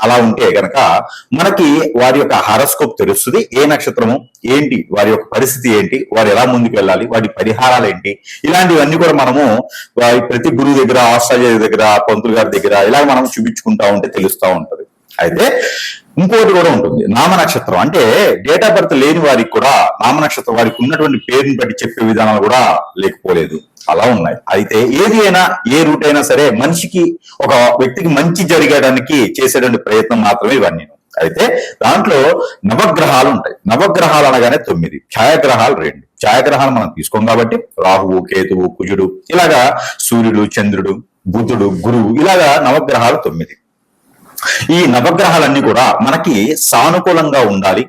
అలా ఉంటే గనక మనకి వారి యొక్క హారోస్కోప్ తెలుస్తుంది. ఏ నక్షత్రము? ఏంటి? వారి యొక్క పరిస్థితి ఏంటి? వారు ఎలా ముందుకు వెళ్ళాలి? వాటి పరిహారాలు ఏంటి? ఇలాంటివన్నీ కూడా మనము వారి ప్రతి గురువు దగ్గర ఆస్ట్రాలజీ దగ్గర పంతులు గారి దగ్గర ఇలా మనం చూపించుకుంటా ఉంటే తెలుస్తూ ఉంటది. అయితే ఇంకోటి కూడా ఉంటుంది. నామ నక్షత్రం. అంటే డేట్ ఆఫ్ బర్త్ లేని వారికి కూడా నామ నక్షత్రం వారికి ఉన్నటువంటి పేరుని బట్టి చెప్పే విధానాలు కూడా లేకపోలేదు. అలా ఉన్నాయి. అయితే ఏది అయినా ఏ రూట్ అయినా సరే మనిషికి ఒక వ్యక్తికి మంచి జరిగడానికి చేసేటువంటి ప్రయత్నం మాత్రమే ఇవన్నీ. అయితే దాంట్లో నవగ్రహాలు ఉంటాయి. నవగ్రహాలు అనగానే తొమ్మిది. ఛాయాగ్రహాలు రెండు. ఛాయాగ్రహాలు మనం తీసుకోం కాబట్టి రాహువు కేతువు కుజుడు ఇలాగా సూర్యుడు చంద్రుడు బుధుడు గురువు ఇలాగా నవగ్రహాలు తొమ్మిది. ఈ నవగ్రహాలన్నీ కూడా మనకి సానుకూలంగా ఉండాలి.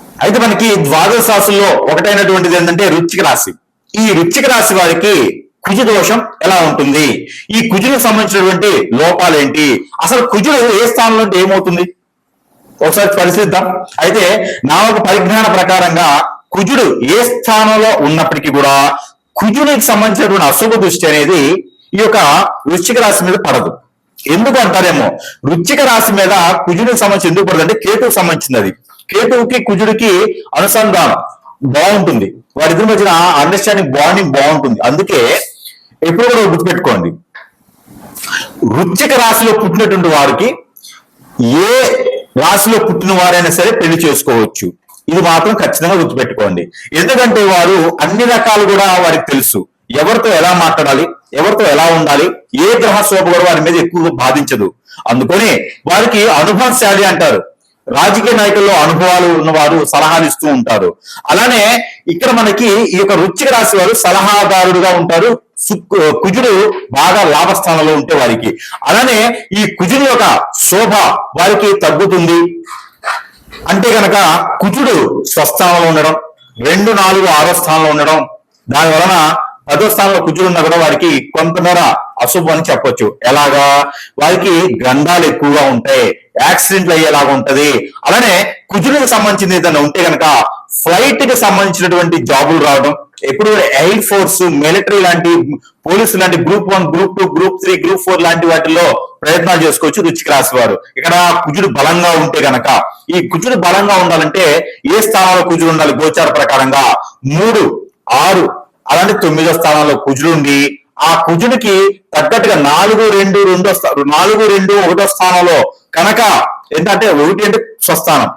అయితే మనకి ద్వాదశ రాశుల్లో ఒకటైనటువంటిది ఏంటంటే రుచిక రాశి. ఈ రుచిక రాశి వారికి కుజు దోషం ఎలా ఉంటుంది? ఈ కుజులకు సంబంధించినటువంటి లోపాలు ఏంటి? అసలు కుజుడు ఏ స్థానంలో ఉంటే ఏమవుతుంది? ఒకసారి పరిశీలిద్దాం. అయితే నా ఒక పరిజ్ఞాన ప్రకారంగా కుజుడు ఏ స్థానంలో ఉన్నప్పటికీ కూడా కుజునికి సంబంధించినటువంటి అశుభ దృష్టి అనేది ఈ యొక్క వృశ్చిక రాశి మీద పడదు. ఎందుకు అంటారేమో? వృశ్చిక రాశి మీద కుజునికి సంబంధించి ఎందుకు పడదు అంటే కేతువుకి సంబంధించింది అది. కేతువుకి కుజుడికి అనుసంధానం బాగుంటుంది. వారిద్దరి మధ్యన అండర్స్టాండింగ్ బాండింగ్ బాగుంటుంది. అందుకే ఎప్పుడు కూడా గుర్తుపెట్టుకోండి. వృత్తిక రాశిలో పుట్టినటువంటి వారికి ఏ రాశిలో పుట్టిన వారైనా సరే పెళ్ళి చేసుకోవచ్చు. ఇది మాత్రం ఖచ్చితంగా గుర్తుపెట్టుకోండి. ఎందుకంటే వారు అన్ని రకాలు కూడా వారికి తెలుసు. ఎవరితో ఎలా మాట్లాడాలి ఎవరితో ఎలా ఉండాలి ఏ గ్రహ శోభ కూడా వారి మీద ఎక్కువగా బాధించదు. అందుకని వారికి అనుభవశాలి అంటారు. రాజకీయ నాయకుల్లో అనుభవాలు ఉన్నవారు సలహాలు ఇస్తూ ఉంటారు. అలానే ఇక్కడ మనకి ఈ యొక్క వృశ్చిక రాశి వారు సలహాదారుడుగా ఉంటారు. కుజుడు బాగా లాభస్థానంలో ఉంటే వారికి. అలానే ఈ కుజుడు యొక్క శోభ వారికి తగ్గుతుంది. అంటే గనక కుజుడు స్వస్థానంలో ఉండడం రెండు నాలుగు ఆరో స్థానంలో ఉండడం దాని వలన పదో స్థానంలో కుజుడు ఉన్నా కూడా వారికి కొంతమేర అశుభం అని చెప్పొచ్చు. ఎలాగా? వారికి గంధాలు ఎక్కువగా ఉంటాయి. యాక్సిడెంట్లు అయ్యేలాగా ఉంటది. అలానే కుజులకు సంబంధించింది ఏదైనా ఉంటే కనుక ఫ్లైట్కి సంబంధించినటువంటి జాబులు రావడం ఎప్పుడు ఎయిర్ ఫోర్స్ మిలిటరీ లాంటి పోలీసు లాంటి group one group two group three group four లాంటి వాటిలో ప్రయత్నాలు చేసుకోవచ్చు రుచికి రాసేవారు ఇక్కడ కుజుడు బలంగా ఉంటే గనక ఈ కుజుడు బలంగా ఉండాలంటే ఏ స్థానంలో కుజుడు ఉండాలి? గోచార ప్రకారంగా మూడు ఆరు అలాంటి తొమ్మిదో స్థానంలో కుజుడు ఉండి ఆ కుజుడికి తగ్గట్టుగా నాలుగు రెండు రెండో స్థా- నాలుగు రెండు ఒకటో స్థానంలో కనుక ఏంటంటే ఒకటి అంటే స్వస్థానం.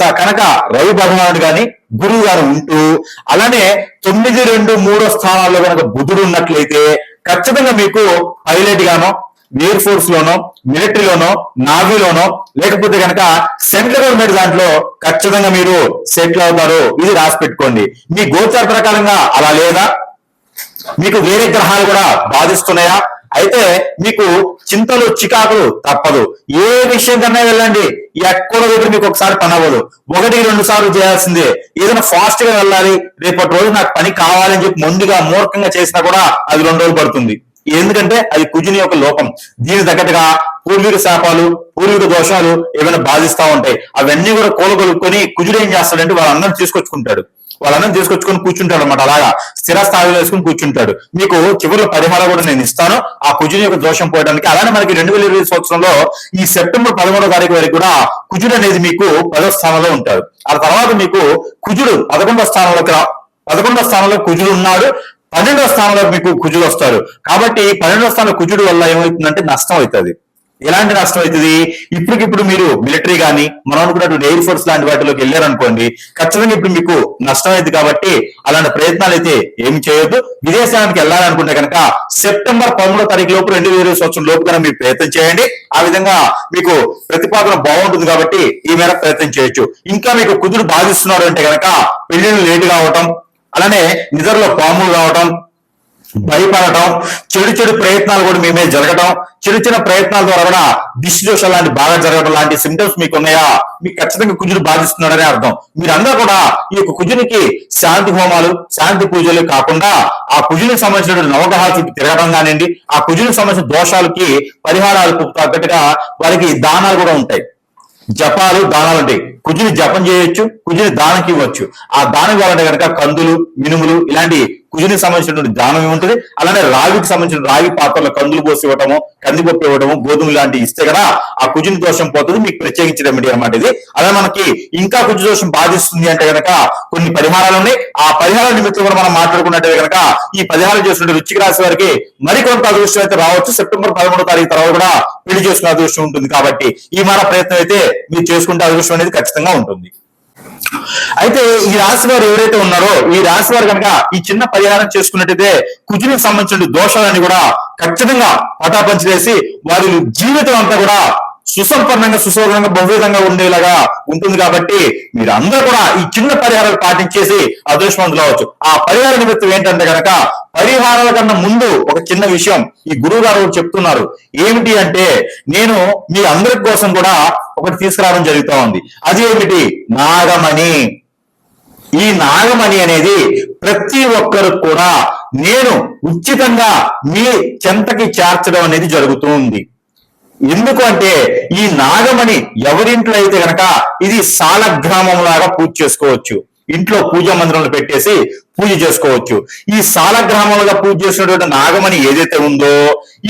కనుక రవి భగవానుడు గాని గురువు గారు ఉంటూ అలానే తొమ్మిది రెండు మూడో స్థానాల్లో కనుక బుధుడు ఉన్నట్లయితే ఖచ్చితంగా మీకు పైలట్ గానో ఎయిర్ ఫోర్స్ లోనో మిలిటరీలోనో నావీలోనో లేకపోతే కనుక సెంట్రల్ గవర్నమెంట్ దాంట్లో ఖచ్చితంగా మీరు సెటిల్ అవుతారు. ఇది రాసి పెట్టుకోండి. మీ గోచార ప్రకారంగా అలా లేదా? మీకు వేరే గ్రహాలు కూడా బాధిస్తున్నాయా? అయితే మీకు చింతలు చికాకులు తప్పదు. ఏ విషయం కన్నా వెళ్ళండి. ఎక్కడ దగ్గర మీకు ఒకసారి పని అవ్వదు. ఒకటి రెండు సార్లు చేయాల్సిందే. ఏదైనా ఫాస్ట్గా వెళ్ళాలి. రేపటి రోజు నాకు పని కావాలని చెప్పి మొండిగా మూర్ఖంగా చేసినా కూడా అది రెండు రోజులు పడుతుంది. ఎందుకంటే అది కుజుని యొక్క లోపం. దీని తగ్గట్టుగా పూర్వీక శాపాలు పూర్వీక దోషాలు ఏమైనా బాధిస్తా ఉంటాయి. అవన్నీ కూడా కూలగొలుపుకొని కుజుడు ఏం చేస్తాడంటే వాళ్ళందరూ తీసుకొచ్చుకుంటాడు. వాళ్ళందరం తీసుకొచ్చుకొని కూర్చుంటాడు అనమాట అలాగా స్థిర స్థాయిలో వేసుకుని కూర్చుంటాడు. మీకు చివరిలో పరిహారం కూడా నేను ఇస్తాను. ఆ కుజుని యొక్క దోషం పోయడానికి అలానే మనకి రెండు వేల ఇరవై సంవత్సరంలో ఈ సెప్టెంబర్ పదమూడో తారీఖు వరకు కూడా కుజుడు అనేది మీకు పదో స్థానంలో ఉంటాడు. ఆ తర్వాత మీకు కుజుడు పదకొండో స్థానంలోకి రా పదకొండో స్థానంలో కుజుడు ఉన్నాడు. పన్నెండో స్థానంలో మీకు కుజుడు వస్తారు కాబట్టి పన్నెండో స్థానంలో కుజుడు వల్ల ఏమవుతుందంటే నష్టం అవుతుంది. ఎలాంటి నష్టం అవుతుంది? ఇప్పటికిప్పుడు మీరు మిలిటరీ కానీ మనం అనుకున్నటువంటి ఎయిర్ ఫోర్స్ లాంటి వాటిలోకి వెళ్ళారనుకోండి ఖచ్చితంగా ఇప్పుడు మీకు నష్టం అయింది కాబట్టి అలాంటి ప్రయత్నాలు అయితే ఏమి చేయొద్దు. విదేశానికి వెళ్ళాలనుకుంటే కనుక సెప్టెంబర్ పదమూడో తారీఖు లోపు రెండు వేల సంవత్సరం లోపు కనుక మీరు ప్రయత్నం చేయండి. ఆ విధంగా మీకు ప్రతిపాదన బాగుంటుంది కాబట్టి ఈ మేర ప్రయత్నం చేయొచ్చు. ఇంకా మీకు కుదురు బాధిస్తున్నారు అంటే కనుక పెళ్ళిళ్ళు లేటు కావటం అలానే నిద్రలో పాములు రావటం భయపడటం చెడు చెడు ప్రయత్నాలు కూడా మీ మీద జరగటం చిన్న చిన్న ప్రయత్నాల ద్వారా కూడా డిస్ట్రిబ్యూషన్ లాంటి బాగా జరగడం లాంటి సిమ్టమ్స్ మీకు ఉన్నాయా? మీకు ఖచ్చితంగా కుజుడు బాధిస్తున్నాడనే అర్థం. మీరందరూ కూడా ఈ యొక్క కుజునికి శాంతి హోమాలు శాంతి పూజలు కాకుండా ఆ కుజునికి సంబంధించిన నవగ్రహాల చుట్టూ తిరగడం కానివ్వండి ఆ కుజునికి సంబంధించిన దోషాలకి పరిహారాలకు తగ్గట్టుగా వారికి దానాలు కూడా ఉంటాయి. జపాలు దానాలు ఉంటాయి. కుజుని జపం చేయొచ్చు కుజుని దానకి ఇవ్వచ్చు. ఆ దానం ఇవ్వాలంటే కనుక కందులు మినుములు ఇలాంటి కుజునికి సంబంధించినటువంటి దానం ఉంటుంది అలానే రాగికి సంబంధించిన రాగి పాత్రలో కందులు పోసి ఇవ్వటము కందిపప్పు ఇవ్వటము గోధుమ లాంటివి ఇస్తే కదా ఆ కుజుని దోషం పోతుంది మీకు ప్రత్యేకించడం రెమెడీ అనమాట ఇది. అలా మనకి ఇంకా కుజు దోషం బాధిస్తుంది అంటే కనుక కొన్ని పరిహారాలు ఉన్నాయి. ఆ పరిహార నిమిత్తం కూడా మనం మాట్లాడుకున్నట్టే కనుక ఈ పరిహారం చేస్తున్న రుచికి రాశి వారికి మరికొంత అదృష్టం అయితే రావచ్చు. సెప్టెంబర్ పదమూడో తారీఖు తర్వాత కూడా పెళ్ళి చేసుకునే అదృష్టం ఉంటుంది కాబట్టి ఈ మన ప్రయత్నం అయితే మీరు చేసుకుంటే అదృష్టం అనేది ఖచ్చితంగా ఉంటుంది. అయితే ఈ రాశి వారు ఎవరైతే ఉన్నారో ఈ రాశి వారు కనుక ఈ చిన్న పరిహారం చేసుకున్నట్టయితే కుజునికి సంబంధించిన దోషాలన్నీ కూడా ఖచ్చితంగా పటాపంచి వేసి వారి జీవితం అంతా కూడా సుసంపన్నంగా సుశోభనంగా బహువిధంగా ఉండేలాగా ఉంటుంది కాబట్టి మీరు అందరూ కూడా ఈ చిన్న పరిహారాలు పాటించేసి అదృష్టవంతులు అవచ్చు ఆ పరిహార నిమిత్తం ఏంటంటే కనుక పరిహారాల కన్నా ముందు ఒక చిన్న విషయం ఈ గురువు గారు ఒకటి చెప్తున్నారు. ఏమిటి అంటే నేను మీ అందరి కోసం కూడా ఒకటి తీసుకురావడం జరుగుతూ ఉంది. అది ఏమిటి? నాగమణి. ఈ నాగమణి అనేది ప్రతి ఒక్కరు కూడా నేను ఉచితంగా మీ చెంతకి చేర్చడం అనేది జరుగుతూ ఉంది. ఎందుకు అంటే ఈ నాగమణి ఎవరింట్లో అయితే గనక ఇది సాలగ్రామం లాగా పూజ చేసుకోవచ్చు. ఇంట్లో పూజా మందిరంలో పెట్టేసి పూజ చేసుకోవచ్చు. ఈ సాలగ్రామంలో పూజ చేసినటువంటి నాగమణి ఏదైతే ఉందో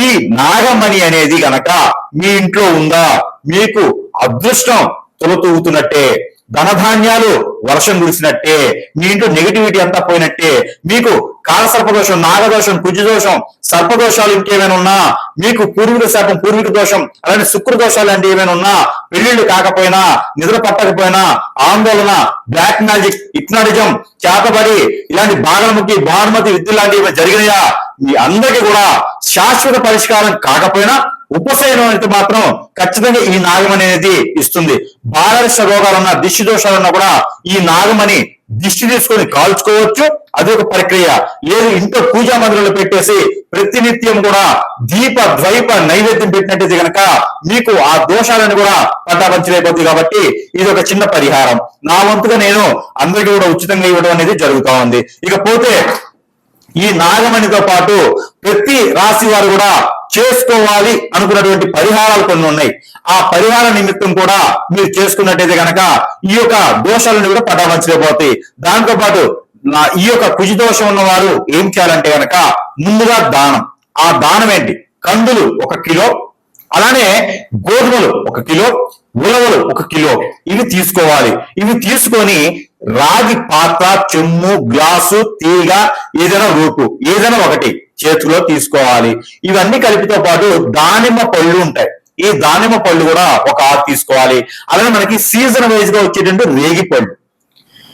ఈ నాగమణి అనేది గనక మీ ఇంట్లో ఉందా మీకు అదృష్టం తొలతూగుతున్నట్టే ధనధాన్యాలు వర్షం కురిసినట్టే మీ ఇంట్లో నెగిటివిటీ అంతా పోయినట్టే మీకు కాలసర్పదోషం నాగదోషం కుజదోషం సర్పదోషాలు ఇంకేమైనా ఉన్నా మీకు పూర్వీక శాపం పూర్వీక దోషం అలాంటి శుక్ర అంటే ఏమైనా ఉన్నా పెళ్ళిళ్ళు కాకపోయినా నిద్ర పట్టకపోయినా ఆందోళన బ్లాక్ మ్యాజిక్ ఇట్నడిజం చేతబడి ఇలాంటి బాగలముఖి భానుమతి విద్య లాంటివి జరిగినాయా? మీ అందరికీ కూడా శాశ్వత పరిష్కారం కాకపోయినా ఉపశమనం అయితే మాత్రం ఖచ్చితంగా ఈ నాగమణి అనేది ఇస్తుంది. బాలరిష్ట రోగాలున్న దిష్టి దోషాలున్నా కూడా ఈ నాగమణి దిష్టి తీసుకొని కాల్చుకోవచ్చు. అది ఒక ప్రక్రియ. లేదు ఇంట్లో పూజా మందిరంలో పెట్టేసి ప్రతినిత్యం కూడా దీప ద్వైప నైవేద్యం పెట్టినట్టయితే గనక మీకు ఆ దోషాలను కూడా పట్టాపంచలైపోతుంది కాబట్టి ఇది ఒక చిన్న పరిహారం. నా వంతుగా నేను అందరికీ కూడా ఉచితంగా ఇవ్వడం అనేది జరుగుతా ఉంది. ఇకపోతే ఈ నాగమణితో పాటు ప్రతి రాశి వారు కూడా చేసుకోవాలి అనుకున్నటువంటి పరిహారాలు కొన్ని ఉన్నాయి. ఆ పరిహార నిమిత్తం కూడా మీరు చేసుకున్నట్టయితే గనక ఈ యొక్క దోషాలను కూడా పటాపంచలేకపోతాయి దాంతో పాటు ఈ యొక్క కుజి దోషం ఉన్న వారు ఏం చేయాలంటే కనుక ముందుగా దానం. ఆ దానం ఏంటి? కందులు ఒక కిలో అలానే గోధుమలు ఒక కిలో ఉలవలు ఒక కిలో. ఇవి తీసుకోవాలి. ఇవి తీసుకొని రాగి పాత్ర చెమ్ము గ్లాసు తీగ ఏదైనా రూపు ఏదైనా ఒకటి. చేతిలో తీసుకోవాలి. ఇవన్నీ కలిపితో పాటు దానిమ్మ పళ్ళు ఉంటాయి. ఈ దానిమ్మ పళ్ళు కూడా ఒక ఆరు తీసుకోవాలి. అలానే మనకి సీజన్ వైజ్గా వచ్చేటువంటి రేగి పళ్ళు.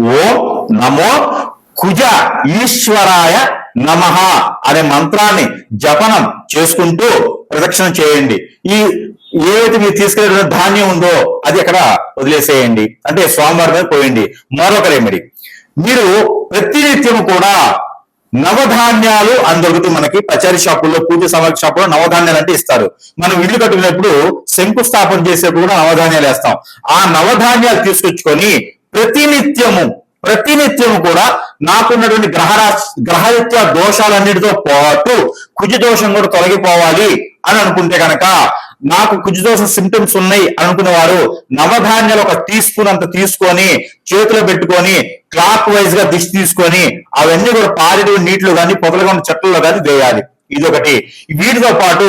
ఓ నమో కుజ ఈశ్వరాయ నమః అనే మంత్రాన్ని జపనం చేసుకుంటూ ప్రదక్షిణ చేయండి. ఈ ఏది మీరు తీసుకెళ్ళిన ధాన్యం ఉందో అది అక్కడ వదిలేసేయండి. అంటే స్వామివారి మీద పోయండి. మరొక రెమెడీ. మీరు ప్రతినిత్యం కూడా నవధాన్యాలు అని దొరుకుతుంది మనకి పచారీ షాపుల్లో పూజ సామాగ్రి షాపుల్లో నవధాన్యాలు అంటే ఇస్తారు. మనం ఇల్లు కట్టుకునేప్పుడు శంకుస్థాపన చేసేప్పుడు కూడా నవధాన్యాలు వేస్తాం. ఆ నవధాన్యాలు తీసుకొచ్చుకొని ప్రతినిత్యము ప్రతినిత్యము కూడా నాకున్నటువంటి గ్రహరా గ్రహరీత్యా దోషాలన్నిటితో పాటు కుజ దోషం కూడా తొలగిపోవాలి అని అనుకుంటే కనుక నాకు కుజదోష సిమ్టమ్స్ ఉన్నాయి అనుకునే వారు నవధాన్యాలు ఒక టీ స్పూన్ అంత తీసుకొని చేతిలో పెట్టుకొని క్లాక్ వైజ్గా దిష్టి తీసుకొని అవన్నీ కూడా పారేడు నీటిలో కానీ పొగలుగా ఉన్న చెట్లలో కానీ వేయాలి. ఇదొకటి. వీటితో పాటు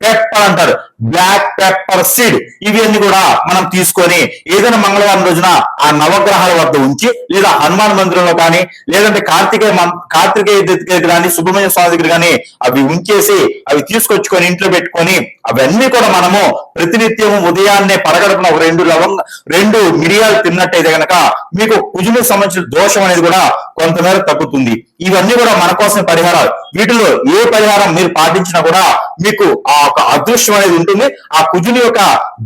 పెప్పర్ అంటారు. బ్లాక్ పెప్పర్ సీడ్ ఇవన్నీ కూడా మనం తీసుకొని ఏదైనా మంగళవారం రోజున ఆ నవగ్రహాల వద్ద ఉంచి లేదా హనుమాన్ మందిరంలో కానీ లేదంటే కార్తికేయ మం- కార్తికేయ దగ్గర కానీ సుబ్రహ్మణ్య స్వామి దగ్గర కానీ అవి ఉంచేసి అవి తీసుకొచ్చుకొని ఇంట్లో పెట్టుకొని అవన్నీ కూడా మనము ప్రతినిత్యం ఉదయాన్నే పరగడుపున ఒక రెండు లవంగ రెండు మిరియాలు తిన్నట్టయితే గనక మీకు కుజుని సంబంధించిన దోషం అనేది కూడా కొంతమేర తగ్గుతుంది. ఇవన్నీ కూడా మన కోసం పరిహారాలు. వీటిలో ఏ పరిహారం మీరు పాటించినా కూడా మీకు ఆ ఒక అదృష్టం అనేది ఉంటుంది. ఆ కుజుని యొక్క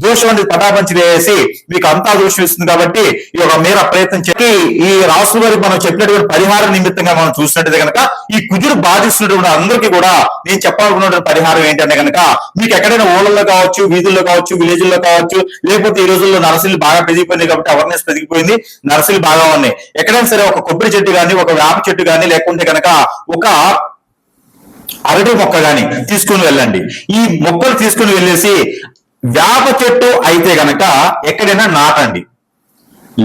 దోషం అనేది పటాపంచి వేసి మీకు అంతా దోషం ఇస్తుంది కాబట్టి ఈ యొక్క మేర ప్రయత్నం చేసి ఈ రాసు వారికి మనం చెప్పినటువంటి పరిహార నిమిత్తంగా మనం చూసినట్టయితే కనుక ఈ కుజుడు బాధిస్తున్నటువంటి అందరికీ కూడా నేను చెప్పాలనుకున్నటువంటి పరిహారం ఏంటంటే కనుక మీకు ఎక్కడైనా ఊళ్ళల్లో కావచ్చు వీధుల్లో కావచ్చు విలేజ్ల్లో కావచ్చు లేకపోతే ఈ రోజుల్లో నర్సరీలు బాగా పెరిగిపోయినాయి కాబట్టి అవేర్నెస్ పెరిగిపోయింది నర్సరీలు బాగా ఉన్నాయి. ఎక్కడైనా సరే ఒక కొబ్బరి చెట్టు కానీ ఒక వేప చెట్టు కానీ లేకుంటే కనుక ఒక అరటి మొక్క కానీ తీసుకుని వెళ్ళండి. ఈ మొక్కలు తీసుకుని వెళ్ళేసి వేప చెట్టు అయితే గనక ఎక్కడైనా నాటండి.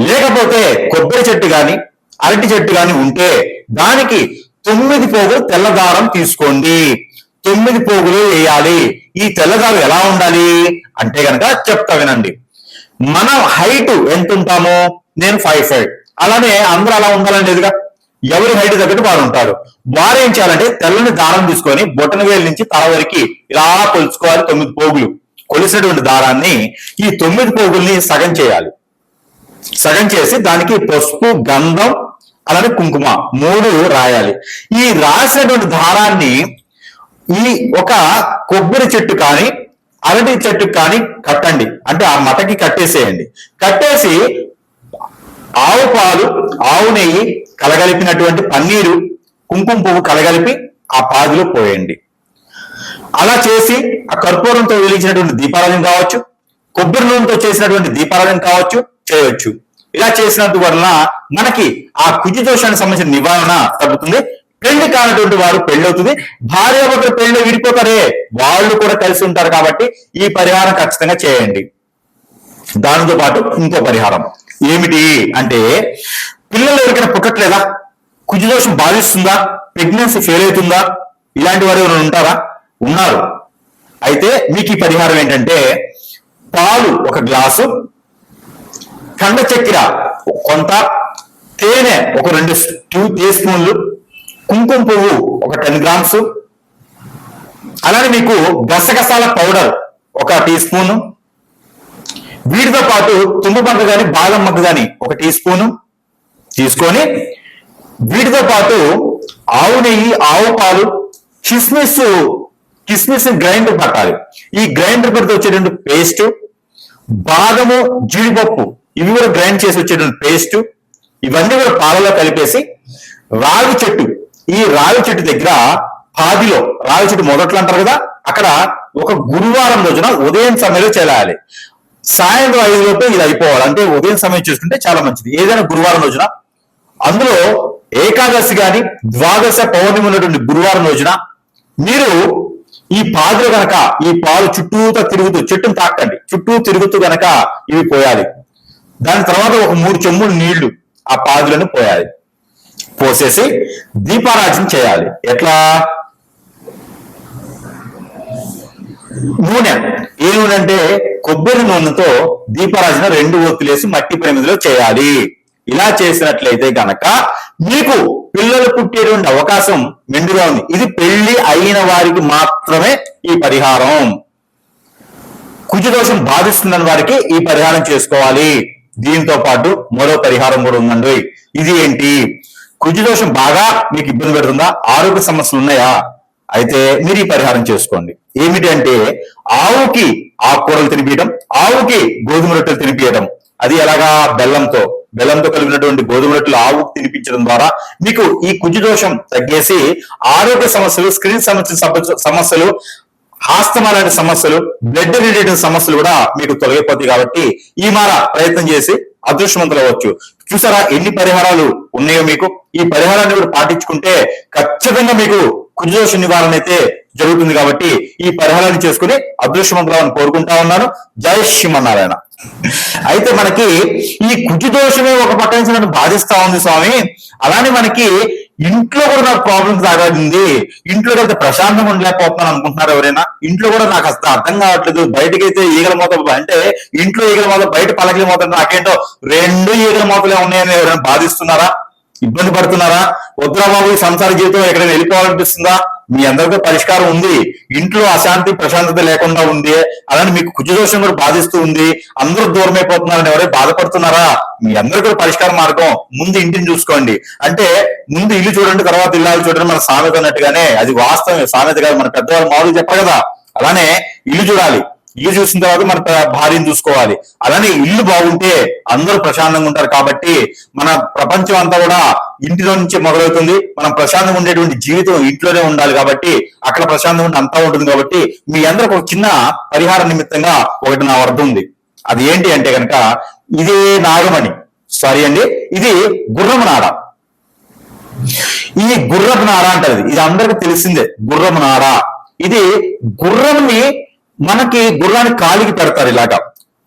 లేకపోతే కొబ్బరి చెట్టు కానీ అరటి చెట్టు కానీ ఉంటే దానికి తొమ్మిది పోగులు తెల్లదారం తీసుకోండి. తొమ్మిది పోగులు వేయాలి. ఈ తెల్లదారు ఎలా ఉండాలి? అంటే కనుక చెప్తా వినండి. మన హైట్ ఎంత ఉంటాము? నేను ఫైవ్ ఫైవ్ అలానే అందరూ అలా ఉండాలని లేదుగా ఎవరి హైట్ తగ్గట్టు వారు ఉంటారు. వారు ఏం చేయాలంటే తెల్లని దారం తీసుకొని బొట్టన వేలు నుంచి తల వరకు ఇలా కొలుచుకోవాలి తొమ్మిది పోగులు. కొలిసినటువంటి దారాన్ని ఈ తొమ్మిది పోగుల్ని సగం చేయాలి. సగం చేసి దానికి పసుపు గంధం అలానే కుంకుమ మూడు రాయాలి. ఈ రాసినటువంటి దారాన్ని ఈ ఒక కొబ్బరి చెట్టు కానీ అరటి చెట్టు కానీ కట్టండి. అంటే ఆ మటకి కట్టేసేయండి. కట్టేసి ఆవు పాలు ఆవు నెయ్యి కలగలిపినటువంటి పన్నీరు కుంకుమ పువ్వు కలగలిపి ఆ పాదిలో పోయండి. అలా చేసి ఆ కర్పూరంతో వెలిగించినటువంటి దీపారాధన కావచ్చు కొబ్బరి నూనెతో చేసినటువంటి దీపారాధన కావచ్చు చేయవచ్చు. ఇలా చేసినందు వలన మనకి ఆ కుజి దోషానికి సంబంధించిన నివారణ తగ్గుతుంది. పెళ్ళి కానటువంటి వారు పెళ్ళి అవుతుంది భార్య ఒకరు పెళ్ళి విడిపోతారే. వాళ్ళు కూడా కలిసి ఉంటారు కాబట్టి ఈ పరిహారం ఖచ్చితంగా చేయండి. దానితో పాటు ఇంకో పరిహారం. ఏమిటి అంటే పిల్లలు ఎవరికైనా పుట్టట్లేదా? కుజదోషం బాధిస్తుందా? ప్రెగ్నెన్సీ ఫెయిల్ అవుతుందా? ఇలాంటి వారు ఎవరైనా ఉంటారా? ఉన్నారు. అయితే మీకు ఈ పరిహారం ఏంటంటే పాలు ఒక గ్లాసు కండ చక్కెర కొంత తేనె ఒక రెండు టూ టీ స్పూన్లు కుంకుమ పువ్వు ఒక టెన్ గ్రామ్స్ అలానే మీకు గసగసాల పౌడర్ ఒక టీ స్పూను వీటితో పాటు తుమ్ము మగ్గ కానీ బాదం మగ్గ కానీ ఒక టీ స్పూను తీసుకొని వీటితో పాటు ఆవు నెయ్యి ఆవు పాలు కిస్మిస్ కిస్మిస్ గ్రైండర్ పట్టాలి. ఈ గ్రైండర్ పెడితే వచ్చేటువంటి పేస్ట్ బాదము జీడిపప్పు ఇవి కూడా గ్రైండ్ చేసి వచ్చేటువంటి పేస్ట్ ఇవన్నీ కూడా పాలలో కలిపేసి రాగి చెట్టు ఈ రావి చెట్టు దగ్గర పాదిలో రావి చెట్టు మొదట్లో అంటారు కదా అక్కడ ఒక గురువారం రోజున ఉదయం సమయంలో చేయాలి సాయంత్రం ఐదు లోపు ఇది అయిపోవాలి. అంటే ఉదయం సమయం చూసుకుంటే చాలా మంచిది. ఏదైనా గురువారం రోజున. అందులో ఏకాదశి గాని ద్వాదశ పౌర్ణమి ఉన్నటువంటి గురువారం రోజున మీరు ఈ పాదులు గనక ఈ పాలు చుట్టూతో తిరుగుతూ చెట్టును తాకండి. చుట్టూ తిరుగుతూ గనక ఇవి పోయాలి. దాని తర్వాత ఒక మూడు చెమ్ములు నీళ్ళు ఆ పాదులను పోయాలి. పోసేసి దీపారాజన చేయాలి. ఎట్లా? నూనె. ఏ నూనె అంటే కొబ్బరి నూనెతో దీపారాజన రెండు ఒత్తులేసి మట్టి ప్రమిదిలో చేయాలి. ఇలా చేసినట్లయితే గనక మీకు పిల్లలు పుట్టేటువంటి అవకాశం మెండుగా ఉంది. ఇది పెళ్ళి అయిన వారికి మాత్రమే ఈ పరిహారం. కుజదోషం బాధిస్తుందని వారికి ఈ పరిహారం చేసుకోవాలి. దీంతో పాటు మరో పరిహారం కూడా ఉందండి. ఇది ఏంటి? కుజదోషం బాగా మీకు ఇబ్బంది పెడుతుందా? ఆరోగ్య సమస్యలు ఉన్నాయా? అయితే మీరు ఈ పరిహారం చేసుకోండి. ఏమిటి అంటే ఆవుకి ఆకుకూరలు తినిపించడం ఆవుకి గోధుమ రొట్టెలు తినిపించడం అది ఎలాగా? బెల్లంతో. బెల్లంతో కలిగినటువంటి గోధుమ రొట్టెలు ఆవుకు తినిపించడం ద్వారా మీకు ఈ కుజు దోషం తగ్గేసి ఆరోగ్య సమస్యలు స్క్రీన్ సమస్య సమస్యలు ఆస్తమా లాంటి సమస్యలు బ్లడ్ రిలేటెడ్ సమస్యలు కూడా మీకు తొలగిపోతాయి కాబట్టి ఈ మార ప్రయత్నం చేసి అదృష్టవంతులు అవ్వచ్చు. చూసారా? ఎన్ని పరిహారాలు ఉన్నాయో మీకు? ఈ పరిహారాన్ని కూడా పాటించుకుంటే ఖచ్చితంగా మీకు కుజదోష నివారణ అయితే జరుగుతుంది కాబట్టి ఈ పరిహారాన్ని చేసుకుని అదృష్టవంతులను కోరుకుంటా ఉన్నాను. జై శ్రీమన్నారాయణ. అయితే మనకి ఈ కుజు దోషమే ఒక పక్క నుంచి నన్ను బాధిస్తా ఉంది స్వామి. అలానే మనకి ఇంట్లో కూడా నాకు ప్రాబ్లమ్స్ తాగాలి ఇంట్లో అయితే ప్రశాంతంగా ఉండలేకపోతున్నాను అనుకుంటున్నారు ఎవరైనా. ఇంట్లో కూడా నాకు అసలు అర్థం కావట్లేదు. బయటకైతే ఈగల మూత అంటే ఇంట్లో ఈగల మూత బయట పలకల మూత నాకేంటో రెండు ఈగల మూతలే ఉన్నాయని ఎవరైనా బాధిస్తున్నారా? ఇబ్బంది పడుతున్నారా? వద్దురా బాబు సంసార జీవితం ఎక్కడైనా వెళ్ళిపోవాలనిపిస్తుందా? మీ అందరికీ పరిష్కారం ఉంది. ఇంట్లో అశాంతి ప్రశాంతత లేకుండా ఉంది. అలానే మీకు కుజదోషం కూడా బాధిస్తూ ఉంది. అందరూ దూరం అయిపోతున్నారని ఎవరైనా బాధపడుతున్నారా? మీ అందరికీ కూడా పరిష్కార మార్గం ముందు ఇంటిని చూసుకోండి. అంటే ముందు ఇల్లు చూడండి తర్వాత ఇల్లాలు చూడండి మన సామెత అన్నట్టుగానే అది వాస్తవమే. సామెత కాదు మన పెద్దవాళ్ళు మామూలుగా చెప్పరు కదా. అలానే ఇల్లు చూడాలి. ఇల్లు చూసిన తర్వాత మన భార్యను చూసుకోవాలి. అలానే ఇల్లు బాగుంటే అందరూ ప్రశాంతంగా ఉంటారు కాబట్టి మన ప్రపంచం అంతా కూడా ఇంటిలో నుంచి మొదలవుతుంది. మనం ప్రశాంతంగా ఉండేటువంటి జీవితం ఇంట్లోనే ఉండాలి కాబట్టి అక్కడ ప్రశాంతంగా ఉంటే అంతా ఉంటుంది కాబట్టి మీ అందరికి ఒక చిన్న పరిహార నిమిత్తంగా ఒకటి నా వద్ద ఉంది. అది ఏంటి అంటే కనుక ఇదే నాగమణి. సారీ అండి. ఇది గుర్రము నాడ. ఈ గుర్రపు నాడ అంటది. ఇది అందరికి తెలిసిందే. గుర్రము నాడ. ఇది గుర్రంని మనకి గుర్రాన్ని కాలికి పెడతారు ఇలాగా.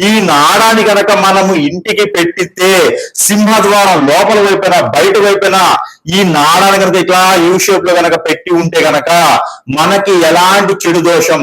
ఈ నాడాన్ని గనక మనము ఇంటికి పెట్టితే సింహద్వారం లోపల వైపున బయట వైపున ఈ నాడాన్ని కనుక ఇట్లా యూ షేప్లో గనక పెట్టి ఉంటే గనక మనకి ఎలాంటి చెడు దోషం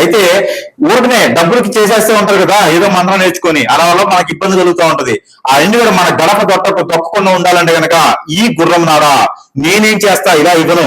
అయితే ఊరికనే డబ్బులకి చేసేస్తూ ఉంటారు కదా ఏదో మంత్రం నేర్చుకొని అలా వల్ల మనకి ఇబ్బంది కలుగుతూ ఉంటది. ఆ ఇంటి కూడా మన గడప దొట్ట దొక్కకుండా ఉండాలంటే కనుక ఈ గుర్రం నారా నేనేం చేస్తా ఇలా ఇవ్వను.